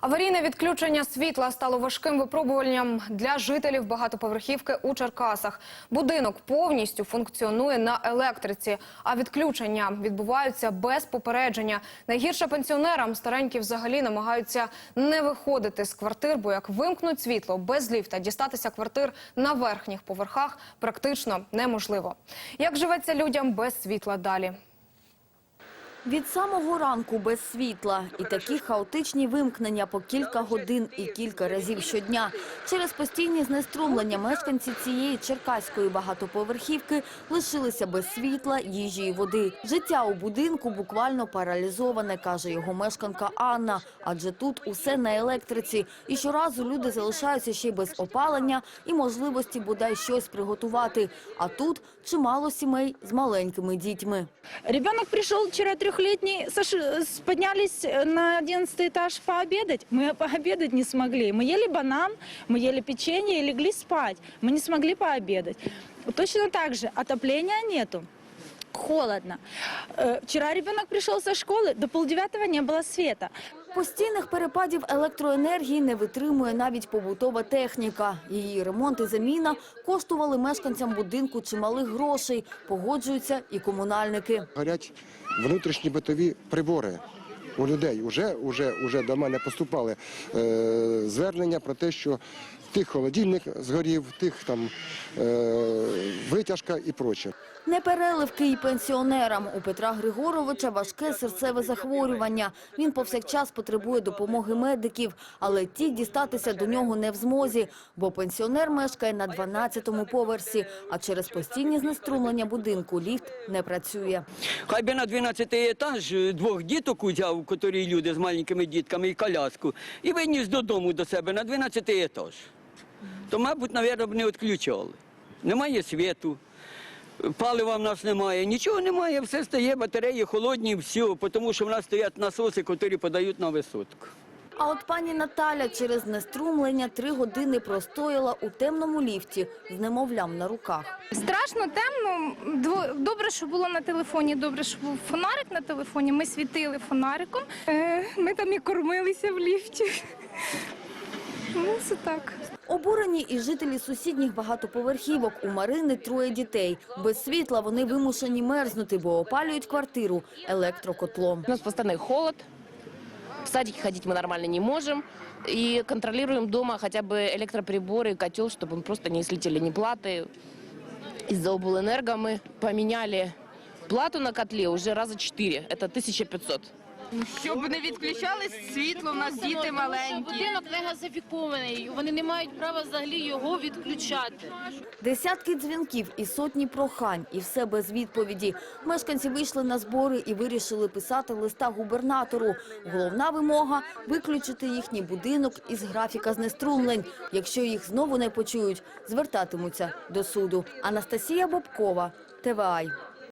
Аварійне відключення світла стало важким випробуванням для жителів багатоповерхівки у Черкасах. Будинок повністю функціонує на електриці, а відключення відбуваються без попередження. Найгірше пенсіонерам старенькі взагалі намагаються не виходити з квартир, бо як вимкнуть світло без ліфта, дістатися квартир на верхніх поверхах практично неможливо. Як живеться людям без світла далі? Від самого ранку без світла і такі хаотичні вимкнення по кілька годин і кілька разів щодня. Через постійні знеструмлення мешканці цієї черкаської багатоповерхівки лишилися без світла, їжі і води. Життя у будинку буквально паралізоване, каже його мешканка Анна. Адже тут усе на електриці. І щоразу люди залишаються ще й без опалення і можливості бодай щось приготувати. А тут чимало сімей з маленькими дітьми. Ребенок пришел вчера трехлетний, сош- с- поднялись э, на одиннадцатый этаж пообедать. Мы пообедать не смогли. Мы ели банан, мы ели печенье и легли спать. Мы не смогли пообедать. Точно так же отопления нету. Холодно. Э, Вчера ребенок пришел со школы, до полдевятого не было света. Постійних перепадів електроенергії не витримує навіть побутова техніка. Її ремонт і заміна коштували мешканцям будинку чималих грошей. Погоджуються і комунальники. горять внутрішні битові прибори. У людей уже, уже, уже до мене поступали е, звернення про те, що тих холодильник згорів, тих там е, витяжка і проче. Непереливки і пенсіонерам. У Петра Григоровича важке серцеве захворювання. Він повсякчас потребує допомоги медиків, але ті дістатися до нього не в змозі, бо пенсіонер мешкає на 12-му поверсі, а через постійні знеструмлення будинку ліфт не працює. Хай би на 12 етаж двох діток узяв, котрі люди з маленькими дітками і коляску, і виніс додому до себе на 12 етаж. То, мабуть, навіть б не відключали. Немає світу, палива в нас немає, нічого немає, все стає, батареї холодні, все, тому що в нас стоять насоси, котрі подають на висотку. А от пані Наталя через знеструмлення три години простояла у темному ліфті з немовлям на руках. Страшно темно. Добре, що було на телефоні. Добре, що був фонарик на телефоні. Ми світили фонариком. Е, Ми там і кормилися в ліфті. Ну, це так. Обурені і жителі сусідніх багатоповерхівок. У Марини троє дітей. Без світла вони вимушені мерзнути, бо опалюють квартиру електрокотлом. У нас постоянный холод, в садике ходить мы нормально не можем. И контролируем дома хотя бы электроприборы, котел, чтобы мы просто не слетели ни платы. Из-за облэнерго мы поменяли плату на котле уже раза четыре. Это 1500. Щоб не відключались світло, у нас діти маленькі. Будинок не газифікований, вони не мають права взагалі його відключати. Десятки дзвінків і сотні прохань, і все без відповіді. Мешканці вийшли на збори і вирішили писати листа губернатору. Головна вимога – виключити їхній будинок із графіка знеструмлень. Якщо їх знову не почують, звертатимуться до суду. Анастасія Бобкова, ТВАЙ.